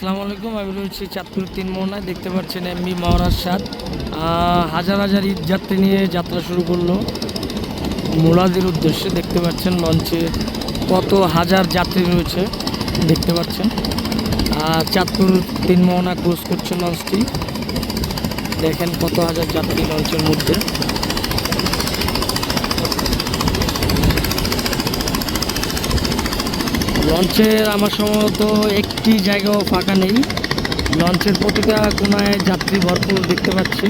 আসসালামু আলাইকুম, আমি রয়েছি চাঁদপুর তিন মোহনায়, দেখতে পাচ্ছেন এমবি মহারাজ সাত হাজার হাজার ঈদ যাত্রী নিয়ে যাত্রা শুরু করল। মোলাদির উদ্দেশ্যে দেখতে পাচ্ছেন লঞ্চে কত হাজার যাত্রী রয়েছে, দেখতে পাচ্ছেন। চাঁদপুর তিন মোহনা ক্রুজ করছে লঞ্চটি দেখেন কত হাজার যাত্রী লঞ্চের মধ্যে। লঞ্চের আমার সম্ভবত একটি জায়গাও ফাঁকা নেই। লঞ্চের প্রতিটা কোনায় যাত্রী ভরপুর দেখতে পাচ্ছি।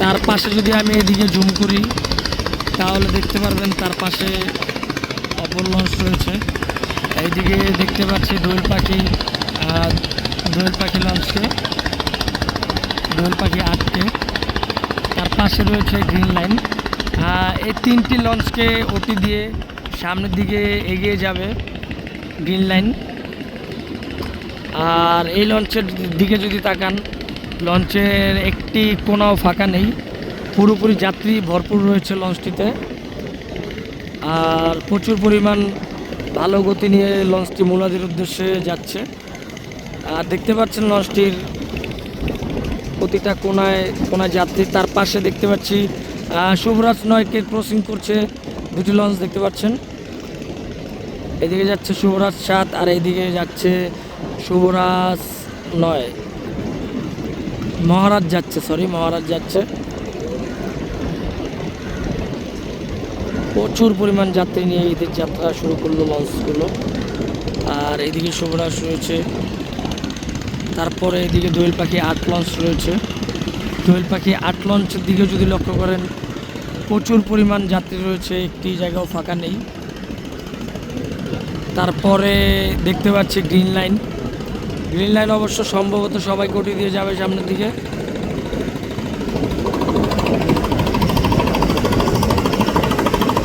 তার পাশে যদি আমি এদিকে জুম করি, তাহলে দেখতে পারবেন তার পাশে অপর লঞ্চ রয়েছে। এইদিকে দেখতে পাচ্ছি দোয়েল পাখি দোয়েল পাখি লঞ্চকে, দোয়েল পাখি আটকে। তার পাশে রয়েছে গ্রিন লাইন। এই তিনটি লঞ্চকে ওটি দিয়ে সামনের দিকে এগিয়ে যাবে গ্রিন লাইন। আর এই লঞ্চের দিকে যদি তাকান, লঞ্চের একটি কোনাও ফাঁকা নেই। পুরোপুরি যাত্রী ভরপুর রয়েছে লঞ্চটিতে। আর প্রচুর পরিমাণ ভালো গতি নিয়ে লঞ্চটি মুলাদির উদ্দেশ্যে যাচ্ছে। আর দেখতে পাচ্ছেন লঞ্চটির প্রতিটা কোনায় কোনায় যাত্রী। তার পাশে দেখতে পাচ্ছি শুভরাজ নয়কে ক্রসিং করছে, দুটি লঞ্চ দেখতে পাচ্ছেন। এদিকে যাচ্ছে শুভরাজ সাত, আর এইদিকে যাচ্ছে শুভরাজ নয়। মহারাজ যাচ্ছে সরি মহারাজ যাচ্ছে। প্রচুর পরিমাণ যাত্রী নিয়ে ঈদের যাত্রা শুরু করল লঞ্চগুলো আর এদিকে শুভরাজ রয়েছে। তারপরে এদিকে দোয়েল পাখি আট লঞ্চ রয়েছে। দোয়েল পাখি আট লঞ্চের দিকে যদি লক্ষ্য করেন, প্রচুর পরিমাণ যাত্রী রয়েছে, একটি জায়গাও ফাঁকা নেই। তারপরে দেখতে পাচ্ছি গ্রিন লাইন। গ্রিন লাইন অবশ্য সম্ভবত সবাই কোটি দিয়ে যাবে সামনের দিকে।